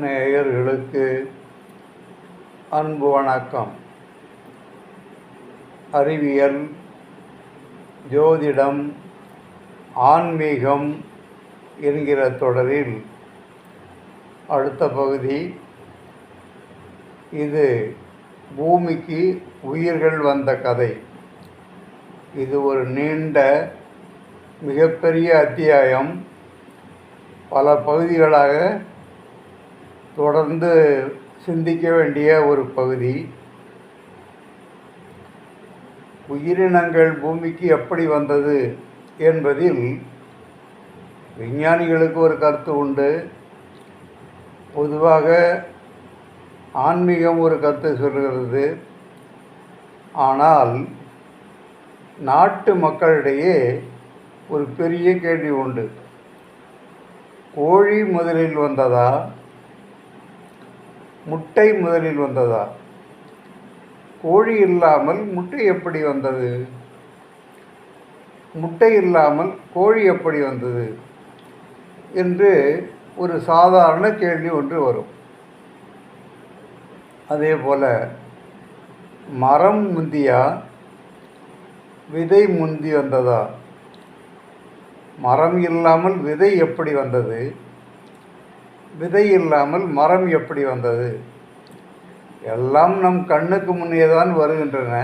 நேயர்களுக்கு அன்பு வணக்கம். அறிவியல் ஜோதிடம் ஆன்மீகம் என்கிற தொடரில் அடுத்த பகுதி இது பூமிக்கு உயிர்கள் வந்த கதை. இது ஒரு நீண்ட மிகப்பெரிய அத்தியாயம். பல பகுதிகளாக தொடர்ந்து சிந்திக்க வேண்டிய ஒரு பகுதி. உயிரினங்கள் பூமிக்கு எப்படி வந்தது என்பதில் விஞ்ஞானிகளுக்கு ஒரு கருத்து உண்டு. பொதுவாக ஆன்மீகம் ஒரு கருத்து சொல்கிறது. ஆனால் நாட்டு மக்களிடையே ஒரு பெரிய கேள்வி உண்டு. கோழி முதலில் வந்ததா? முட்டை முதலில் வந்ததா? கோழி இல்லாமல் முட்டை எப்படி வந்தது? முட்டை இல்லாமல் கோழி எப்படி வந்தது? என்று ஒரு சாதாரண கேள்வி ஒன்று வரும். அதே போல் மரம் முந்தியா? விதை முந்தி வந்ததா? மரம் இல்லாமல் விதை எப்படி வந்தது? விதை இல்லாமல் மரம் எப்படி வந்தது? எல்லாம் நம் கண்ணுக்கு முன்னே தான் வருகின்றன.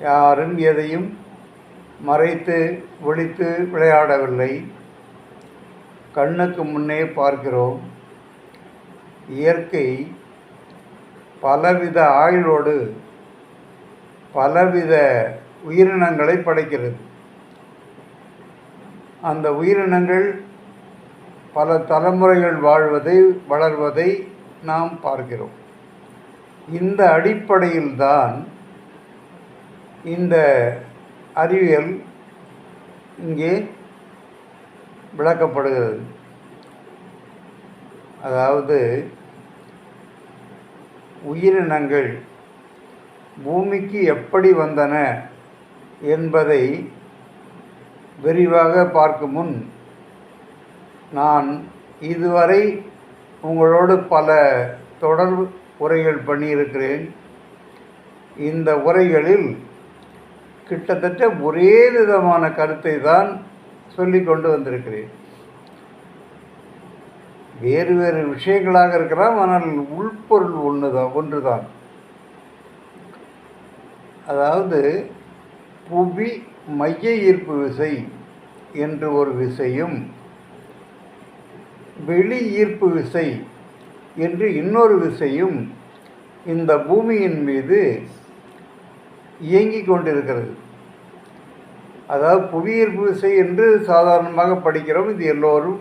யாரும் எதையும் மறைத்து ஒழித்து விளையாடவில்லை. கண்ணுக்கு முன்னே பார்க்கிறோம். இயற்கை பலவித ஆயுளோடு பலவித உயிரினங்களை படைக்கிறது. அந்த உயிரினங்கள் பல தலைமுறைகள் வாழ்வதை வளர்வதை நாம் பார்க்கிறோம். இந்த அடிப்படையில்தான் இந்த அறிவியல் இங்கே விளக்கப்படுகிறது. அதாவது உயிரினங்கள் பூமிக்கு எப்படி வந்தன என்பதை விரிவாக பார்க்கும் முன் நான் இதுவரை உங்களோடு பல தொடர்பு உரைகள் பண்ணியிருக்கிறேன். இந்த உரைகளில் கிட்டத்தட்ட ஒரே விதமான கருத்தை தான் சொல்லி கொண்டு வந்திருக்கிறேன். வேறு வேறு விஷயங்களாக இருக்கலாம் ஆனால் உள்பொருள் ஒன்று தான் ஒன்று தான். அதாவது புவி மைய ஈர்ப்பு விசை என்று ஒரு விசையும் வெளி ஈர்ப்பு விசை என்று இன்னொரு விசையும் இந்த பூமியின் மீது இயங்கிக் கொண்டிருக்கிறது. அதாவது புவியீர்ப்பு விசை என்று சாதாரணமாக படிக்கிறோம். இது எல்லோரும்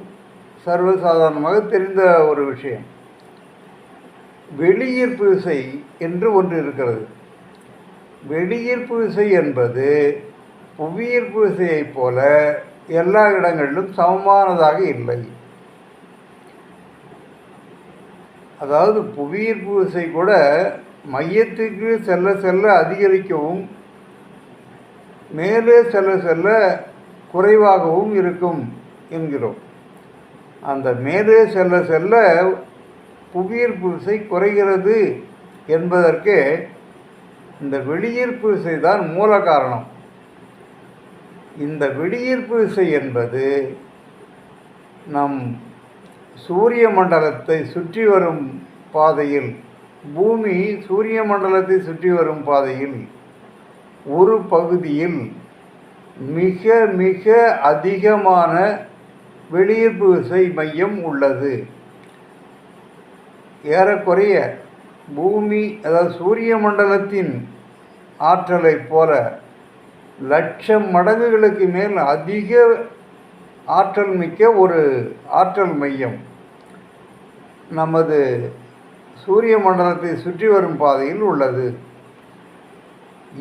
சர்வசாதாரணமாக தெரிந்த ஒரு விஷயம். வெளியீர்ப்பு விசை என்று ஒன்று இருக்கிறது. வெளியீர்ப்பு விசை என்பது புவியீர்ப்பு விசையைப் போல எல்லா இடங்களிலும் சமமானதாக இல்லை. அதாவது புவியீர்ப்பு விசை கூட மையத்துக்கு செல்ல செல்ல அதிகரிக்கவும் மேலே செல்ல செல்ல குறைவாகவும் இருக்கும் என்கிறோம். அந்த மேலே செல்ல செல்ல புவியீர்ப்பு விசை குறைகிறது என்பதற்கு இந்த வெளியீர்ப்பு விசை தான் மூல காரணம். இந்த வெளியீர்ப்பு விசை என்பது நம் சூரிய மண்டலத்தை சுற்றி வரும் பாதையில் பூமி சூரிய மண்டலத்தை சுற்றி வரும் பாதையில் ஒரு பகுதியில் மிக மிக அதிகமான வெளியீர்ப்பு விசை மையம் உள்ளது. ஏறக்குறைய பூமி அதாவது சூரிய மண்டலத்தின் ஆற்றலைப் போல லட்சம் மடங்குகளுக்கு மேல் அதிக ஆற்றல் மிக்க ஒரு ஆற்றல் மையம். நமது சூரிய மண்டலத்தை சுற்றி வரும் பாதையில் உள்ளது.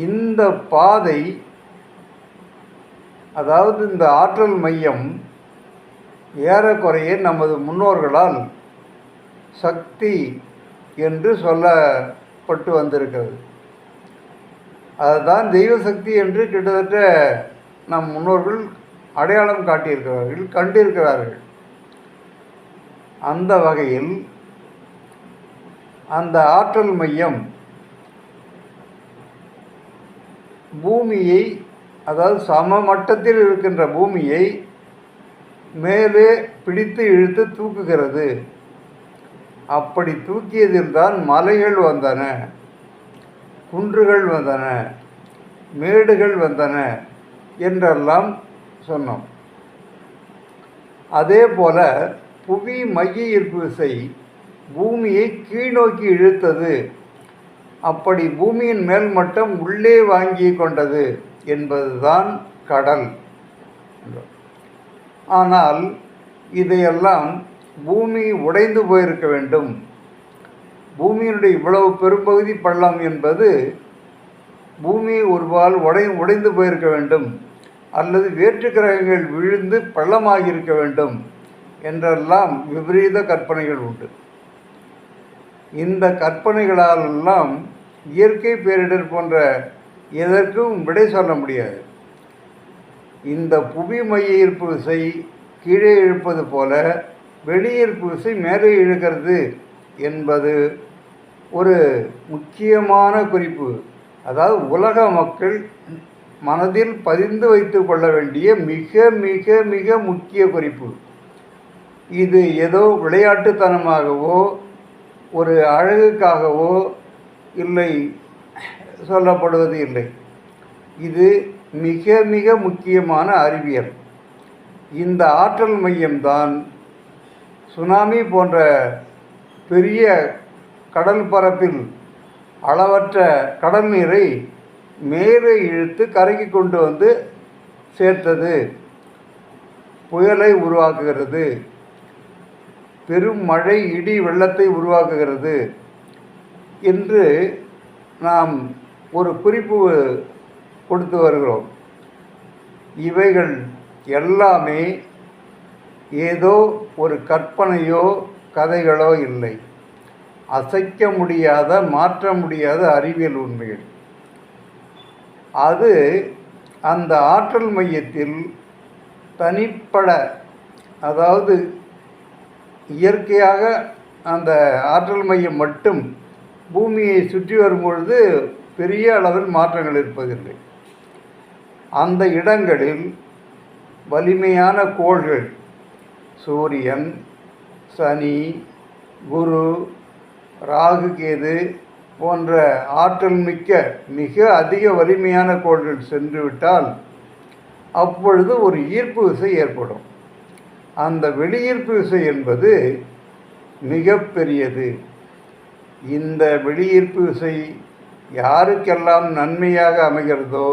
இந்த பாதை அதாவது இந்த ஆற்றல் மையம் ஏறக்குறைய நமது முன்னோர்களால் சக்தி என்று சொல்லப்பட்டு வந்திருக்கிறது. அதுதான் தெய்வ சக்தி என்று கிட்டத்தட்ட நம் முன்னோர்கள் அடையாளம் காட்டியிருக்கிறார்கள் கண்டிருக்கிறார்கள். அந்த வகையில் அந்த ஆற்றல் மையம் பூமியை அதாவது சம மட்டத்தில் இருக்கின்ற பூமியை மேலே பிடித்து இழுத்து தூக்குகிறது. அப்படி தூக்கியதில்தான் மலைகள் வந்தன குன்றுகள் வந்தன மேடுகள் வந்தன என்றெல்லாம் சொன்னோம். அதே போல புவி மைய ஈர்ப்பு விசை பூமியை கீழ்நோக்கி இழுத்தது. அப்படி பூமியின் மேல் மட்டம் உள்ளே வாங்கி கொண்டது என்பதுதான் கடல். ஆனால் இதையெல்லாம் பூமி உடைந்து போயிருக்க வேண்டும். பூமியினுடைய இவ்வளவு பெரும்பகுதி பள்ளம் என்பது பூமி ஒருவால் உடை உடைந்து போயிருக்க வேண்டும். அல்லது வேற்று கிரகங்கள் விழுந்து பள்ளமாகி இருக்க வேண்டும் என்றெல்லாம் விபரீத கற்பனைகள் உண்டு. இந்த கற்பனைகளாலெல்லாம் இயற்கை பேரிடர் போன்ற எதற்கும் விடை சொல்ல முடியாது. இந்த புவி மைய ஈர்ப்பு விசை கீழே இழுப்பது போல வெளியீர்ப்பு விசை மேலே இழுக்கிறது என்பது ஒரு முக்கியமான குறிப்பு. அதாவது உலக மக்கள் மனதில் பதிந்து வைத்து கொள்ள வேண்டிய மிக மிக மிக முக்கிய குறிப்பு. இது ஏதோ விளையாட்டுத்தனமாகவோ ஒரு அழகுக்காகவோ இல்லை சொல்லப்படுவது இல்லை. இது மிக மிக முக்கியமான அறிவியல். இந்த ஆற்றல் மையம்தான் சுனாமி போன்ற பெரிய கடல் பரப்பில் அளவற்ற கடல் நீரை மேலே இழுத்து கரைக்கு கொண்டு வந்து சேர்த்தது. புயலை உருவாக்குகிறது. பெரும் மழை இடி வெள்ளத்தை உருவாக்குகிறது என்று நாம் ஒரு குறிப்பு கொடுத்து வருகிறோம். இவைகள் எல்லாமே ஏதோ ஒரு கற்பனையோ கதைகளோ இல்லை. அசைக்க முடியாத மாற்ற முடியாத அறிவியல் உண்மைகள். அது அந்த ஆற்றல் மையத்தில் தனிப்பட அதாவது இயற்கையாக அந்த ஆற்றல் மையம் மட்டும் பூமியை சுற்றி வரும்பொழுது பெரிய அளவில் மாற்றங்கள் இருப்பதில்லை அந்த இடங்களில் வலிமையான கோள்கள் சூரியன் சனி குரு ராகு கேது போன்ற ஆற்றல் மிக்க மிக அதிக வலிமையான கோள்கள் சென்றுவிட்டால் அப்பொழுது ஒரு ஈர்ப்பு விசை ஏற்படும். அந்த வெளியீர்ப்பு விசை என்பது மிக பெரியது. இந்த வெளியீர்ப்பு விசை யாருக்கெல்லாம் நன்மையாக அமைகிறதோ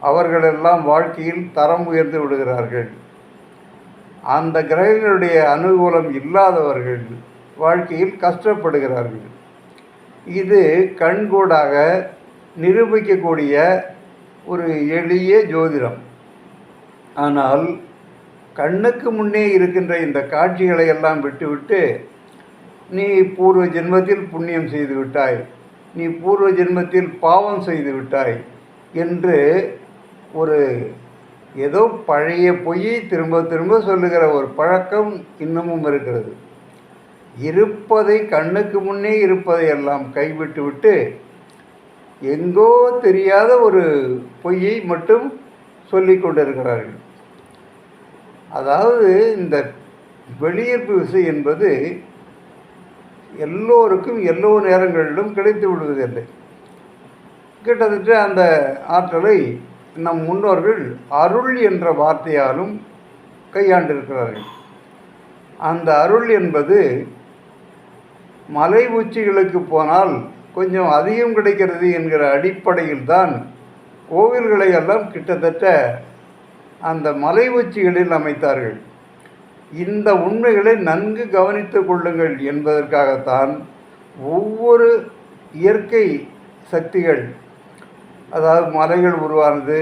அவர்களெல்லாம் வாழ்க்கையில் தரம் உயர்ந்து விடுகிறார்கள். அந்த கிரகங்களுடைய அனுகூலம் இல்லாதவர்கள் வாழ்க்கையில் கஷ்டப்படுகிறார்கள். இது கண்கூடாக நிரூபிக்கக்கூடிய ஒரு எளிய ஜோதிடம். ஆனால் கண்ணுக்கு முன்னே இருக்கின்ற இந்த காட்சிகளை எல்லாம் விட்டுவிட்டு நீ பூர்வ ஜென்மத்தில் புண்ணியம் செய்து விட்டாய் நீ பூர்வ ஜென்மத்தில் பாவம் செய்து விட்டாய் என்று ஒரு ஏதோ பழைய பொய்யை திரும்ப திரும்ப சொல்லுகிற ஒரு பழக்கம் இன்னமும் இருக்கிறது. இருப்பதை கண்ணுக்கு முன்னே இருப்பதை எல்லாம் கைவிட்டு விட்டு எங்கோ தெரியாத ஒரு பொய்யை மட்டும் சொல்லி கொண்டிருக்கிறார்கள். அதாவது இந்த வெளியீர்ப்பு விசை என்பது எல்லோருக்கும் எல்லோ நேரங்களிலும் கிடைத்து விடுவதில்லை. கிட்டத்தட்ட அந்த ஆற்றலை நம் முன்னோர்கள் அருள் என்ற வார்த்தையாலும் கையாண்டிருக்கிறார்கள். அந்த அருள் என்பது மலை உச்சிகளுக்கு போனால் கொஞ்சம் அதிகம் கிடைக்கிறது என்கிற அடிப்படையில் தான் கோவில்களை எல்லாம் கிட்டத்தட்ட அந்த மலை உச்சிகளில் அமைத்தார்கள். இந்த உண்மைகளை நன்கு கவனித்து கொள்ளுங்கள் என்பதற்காகத்தான் ஒவ்வொரு இயற்கை சக்திகள் அதாவது மலைகள் உருவானது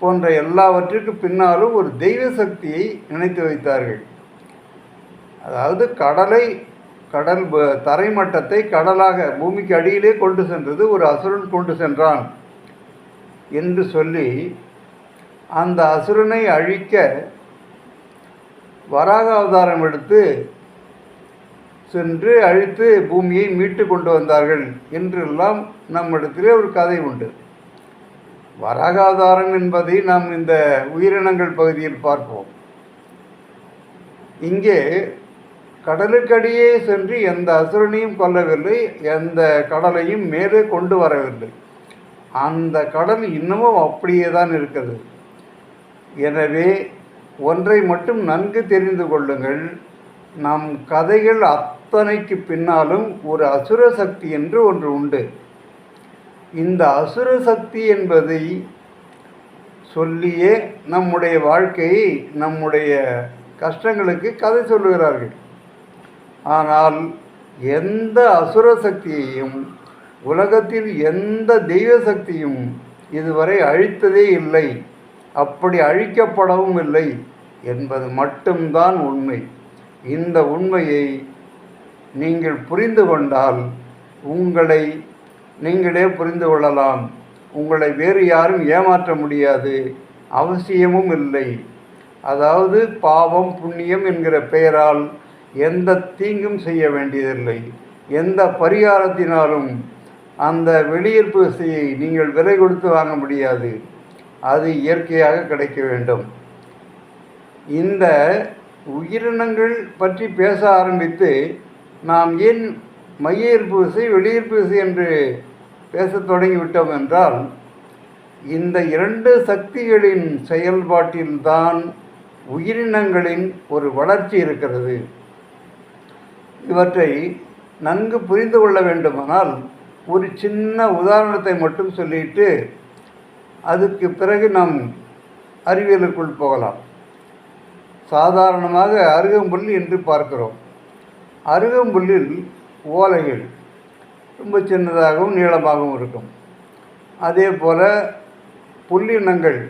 போன்ற எல்லாவற்றிற்கு பின்னாலும் ஒரு தெய்வ சக்தியை நினைத்து வைத்தார்கள். அதாவது கடலை கடல் தரைமட்டத்தை கடலாக பூமிக்கு அடியிலே கொண்டு சென்றது ஒரு அசுரன் கொண்டு சென்றான் என்று சொல்லி அந்த அசுரனை அழிக்க வராக அவதாரம் எடுத்து சென்று அழித்து பூமியை மீட்டு கொண்டு வந்தார்கள் என்றெல்லாம் நம்மிடத்திலே ஒரு கதை உண்டு. வராகாதாரம் என்பதை நாம் இந்த உயிரினங்கள் பகுதியில் பார்ப்போம். இங்கே கடலுக்கடியே சென்று எந்த அசுரனையும் கொல்லவில்லை எந்த கடலையும் மேலே கொண்டு வரவில்லை. அந்த கடல் இன்னமும் அப்படியே தான் இருக்கிறது எனவே ஒன்றை மட்டும் நன்கு தெரிந்து கொள்ளுங்கள். நம் கதைகள் அத்தனைக்கு பின்னாலும் ஒரு அசுர சக்தி என்று ஒன்று உண்டு. இந்த அசுர சக்தி என்பதை சொல்லியே நம்முடைய வாழ்க்கையை நம்முடைய கஷ்டங்களுக்கு கதை சொல்லுகிறார்கள். ஆனால் எந்த அசுர சக்தியையும் உலகத்தில் எந்த தெய்வ சக்தியும் இதுவரை அழித்ததே இல்லை. அப்படி அழிக்கப்படவும் இல்லை என்பது மட்டும்தான் உண்மை. இந்த உண்மையை நீங்கள் புரிந்து கொண்டால் உங்களை நீங்களே புரிந்து கொள்ளலாம். உங்களை வேறு யாரும் ஏமாற்ற முடியாது. அவசியமும் இல்லை. அதாவது பாவம் புண்ணியம் என்கிற பெயரால் எந்த தீங்கும் செய்ய வேண்டியதில்லை. எந்த பரிகாரத்தினாலும் அந்த வெளியீர்ப்பு விசையை நீங்கள் விலை கொடுத்து வாங்க முடியாது. அது இயற்கையாக கிடைக்க வேண்டும். இந்த உயிரினங்கள் பற்றி பேச ஆரம்பித்து நாம் ஏன் மைய ஈர்ப்பு விசை வெளியீர்ப்பு விசை என்று பேசத் தொடங்கிவிட்டோம் என்றால் இந்த இரண்டு சக்திகளின் செயல்பாட்டில்தான் உயிரினங்களின் ஒரு வளர்ச்சி இருக்கிறது. இவற்றை நன்கு புரிந்து கொள்ள வேண்டுமானால் ஒரு சின்ன உதாரணத்தை மட்டும் சொல்லிட்டு அதுக்கு பிறகு நாம் அறிவியலுக்குள் போகலாம். சாதாரணமாக அருகம்புல் என்று பார்க்கிறோம். அருகம்புல்லில் ஓலைகள் ரொம்ப சின்னதாகவும் நீளமாகவும் இருக்கும். அதே போல் புல்லினங்கள்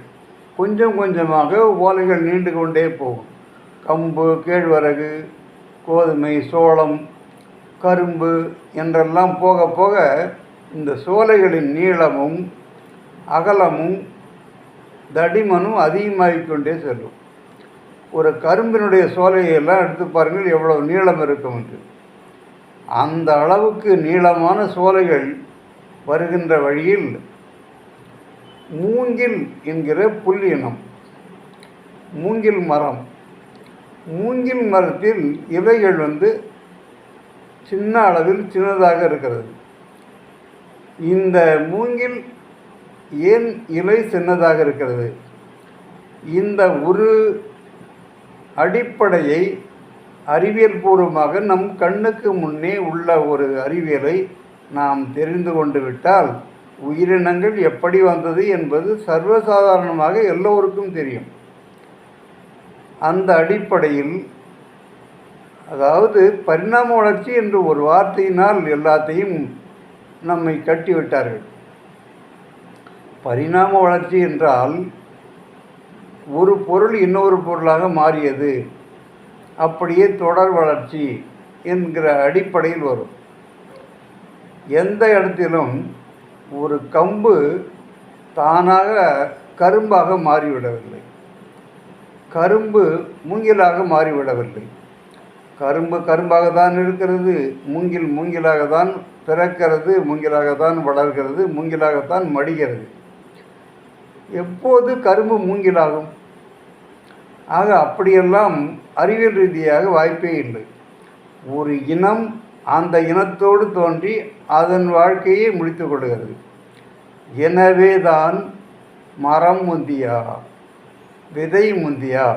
கொஞ்சம் கொஞ்சமாக ஓலைகள் நீண்டு கொண்டே போகும். கம்பு கேழ்வரகு கோதுமை சோளம் கரும்பு என்றெல்லாம் போக போக இந்த சோலைகளின் நீளமும் அகலமும் தடிமனும் அதிகமாகிக் கொண்டே செல்லும். ஒரு கரும்பினுடைய சோலையெல்லாம் எடுத்து பாருங்கள் எவ்வளோ நீளம் இருக்கும் என்று. அந்த அளவுக்கு நீளமான சோலைகள் வருகின்ற வழியில் மூங்கில் என்கிற புல்லினம் மூங்கில் மரம் மூங்கில் மரத்தில் இலைகள் வந்து சின்ன அளவில் சின்னதாக இருக்கிறது. இந்த மூங்கில் ஏன் இலை சின்னதாக இருக்கிறது? இந்த ஒரு அடிப்படையை அறிவியல் பூர்வமாக நம் கண்ணுக்கு முன்னே உள்ள ஒரு அறிவியலை நாம் தெரிந்து கொண்டு விட்டால் உயிரினங்கள் எப்படி வந்தது என்பது சர்வசாதாரணமாக எல்லோருக்கும் தெரியும். அந்த அடிப்படையில் அதாவது பரிணாம வளர்ச்சி என்று ஒரு வார்த்தையினால் எல்லாத்தையும் நம்மை கட்டிவிட்டார்கள். பரிணாம வளர்ச்சி என்றால் ஒரு பொருள் இன்னொரு பொருளாக மாறியது. அப்படியே தொடர் வளர்ச்சி என்கிற அடிப்படையில் வரும். எந்த இடத்திலும் ஒரு கம்பு தானாக கரும்பாக மாறிவிடவில்லை. கரும்பு மூங்கிலாக மாறிவிடவில்லை. கரும்பு கரும்பாக தான் இருக்கிறது மூங்கில் மூங்கிலாக தான் பிறக்கிறது மூங்கிலாக தான் வளர்கிறது மூங்கிலாகத்தான் மடிகிறது. எப்போது கரும்பு மூங்கிலாகும்? ஆக அப்படியெல்லாம் அறிவியல் ரீதியாக வாய்ப்பே இல்லை. ஒரு இனம் அந்த இனத்தோடு தோன்றி அதன் வாழ்க்கையை முடித்து கொள்கிறது. எனவே தான் மரம் முந்தியா? விதை முந்தியா?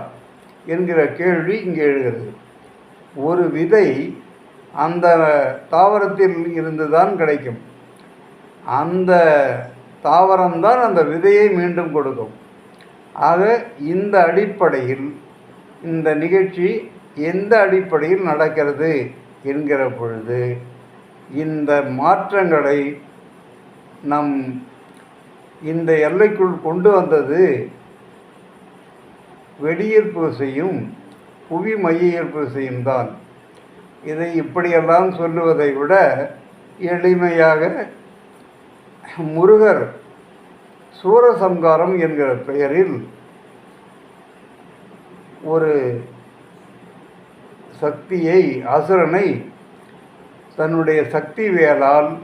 என்கிற கேள்வி இங்கே எழுகிறது. ஒரு விதை அந்த தாவரத்தில் இருந்து தான் கிடைக்கும். அந்த தாவரம்தான் அந்த விதையை மீண்டும் கொடுக்கும். ஆக இந்த அடிப்படையில் இந்த நிகழ்ச்சி எந்த அடிப்படையில் நடக்கிறது என்கிற பொழுது இந்த மாற்றங்களை நம் இந்த எல்லைக்குள் கொண்டு வந்தது வெடியீர்ப்பு விசையும் புவி மைய ஈர்ப்பு விசையும் தான் இதை இப்படியெல்லாம் சொல்லுவதை விட எளிமையாக முருகர் சூரசம்காரம் என்கிற பெயரில் ஒரு சக்தியை அசுரனை தன்னுடைய சக்தி வேலால்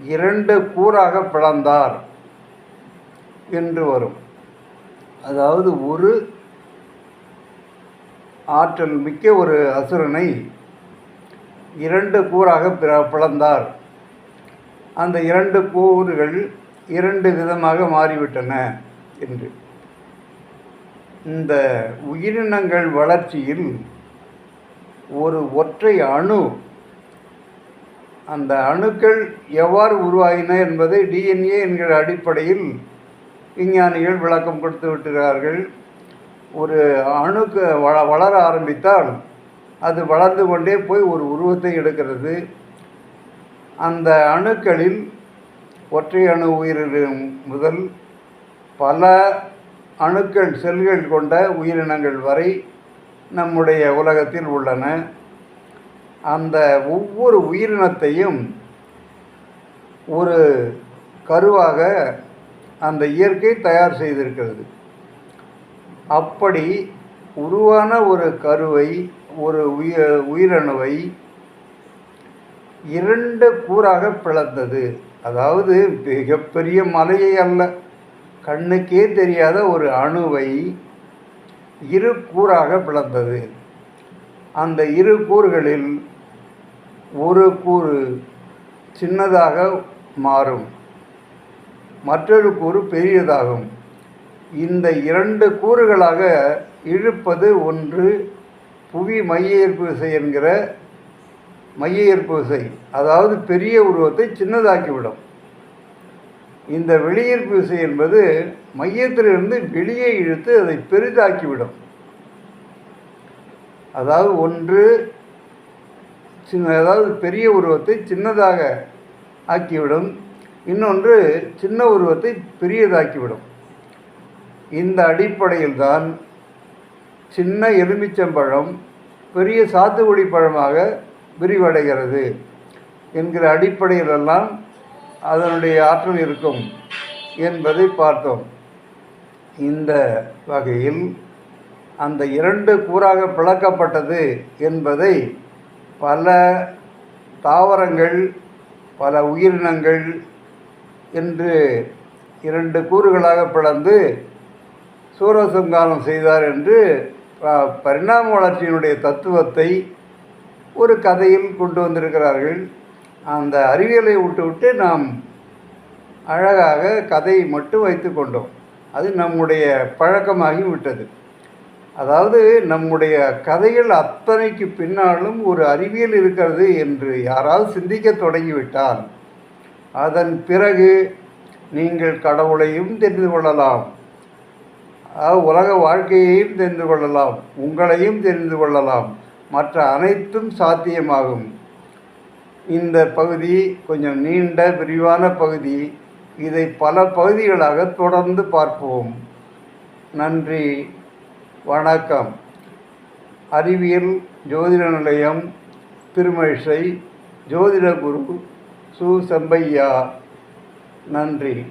இரண்டு கூறாக பிளந்தார் என்று வரும். அதாவது ஒரு ஆற்றல் மிக்க ஒரு அசுரனை இரண்டு கூறாக பிற- பிளந்தார். அந்த இரண்டு கூறுகள் இரண்டு விதமாக மாறிவிட்டன என்று. இந்த உயிரினங்கள் வளர்ச்சியில் ஒரு ஒற்றை அணு. அந்த அணுக்கள் எவ்வாறு உருவாகின என்பதை டிஎன்ஏ என்கிற அடிப்படையில் விஞ்ஞானிகள் விளக்கம் கொடுத்து விட்டுகிறார்கள். ஒரு அணுக்கு வள வளர ஆரம்பித்தால் அது வளர்ந்து கொண்டே போய் ஒரு உருவத்தை எடுக்கிறது. அந்த அணுக்களில் ஒற்றை அணு உயிரினம் முதல் பல அணுக்கள் செல்கள் கொண்ட உயிரினங்கள் வரை நம்முடைய உலகத்தில் உள்ளன. அந்த ஒவ்வொரு உயிரினத்தையும் ஒரு கருவாக அந்த இயற்கை தயார் செய்திருக்கிறது. அப்படி உருவான ஒரு கருவை ஒரு உயிர் உயிரணுவை இரண்டு கூறாக பிளந்தது. அதாவது மிகப்பெரிய மலையை அல்ல கண்ணுக்கே தெரியாத ஒரு அணுவை இரு கூறாக பிளந்தது. அந்த இரு கூறுகளில் ஒரு கூறு சின்னதாக மாறும் மற்றொரு கூறு பெரியதாகும். இந்த இரண்டு கூறுகளாக இழுப்பது ஒன்று புவி மைய ஈர்ப்பு விசை என்கிற மைய ஈர்ப்பு விசை. அதாவது பெரிய உருவத்தை சின்னதாக்கிவிடும். இந்த வெளியீர்ப்பு விசை என்பது மையத்திலிருந்து வெளியே இழுத்து அதை பெரிதாக்கிவிடும். அதாவது ஒன்று சின்ன அதாவது பெரிய உருவத்தை சின்னதாக ஆக்கிவிடும். இன்னொன்று சின்ன உருவத்தை பெரியதாக்கிவிடும். இந்த அடிப்படையில் தான் சின்ன எலுமிச்சம்பழம் பெரிய சாத்துக்குடி பழமாக விரிவடைகிறது என்கிற அடிப்படையிலெல்லாம் அதனுடைய ஆற்றல் இருக்கும் என்பதை பார்த்தோம். இந்த வகையில் அந்த இரண்டு கூறாக பிளக்கப்பட்டது என்பதை பல தாவரங்கள் பல உயிரினங்கள் என்று இரண்டு கூறுகளாக பிளந்து சூரசம்காரம் செய்தார் என்று பரிணாம வளர்ச்சியினுடைய தத்துவத்தை ஒரு கதையில் கொண்டு வந்திருக்கிறார்கள். அந்த அறிவியலை விட்டுவிட்டு நாம் அழகாக கதையை மட்டும் வைத்து கொண்டோம். அது நம்முடைய பழக்கமாகி விட்டது. அதாவது நம்முடைய கதைகள் அத்தனைக்கு பின்னாலும் ஒரு அறிவியல் இருக்கிறது என்று யாராவது சிந்திக்க தொடங்கிவிட்டால் அதன் பிறகு நீங்கள் கடவுளையும் தெரிந்து கொள்ளலாம். உலக வாழ்க்கையையும் தெரிந்து கொள்ளலாம் உங்களையும் தெரிந்து கொள்ளலாம் மற்ற அனைத்தும் சாத்தியமாகும். இந்த பகுதி கொஞ்சம் நீண்ட விரிவான பகுதி. இதை பல பகுதிகளாக தொடர்ந்து பார்ப்போம். நன்றி. வணக்கம். அறிவியல் ஜோதிட நிலையம் திருமழிசை ஜோதிட குரு சு. செம்பையா நன்றி.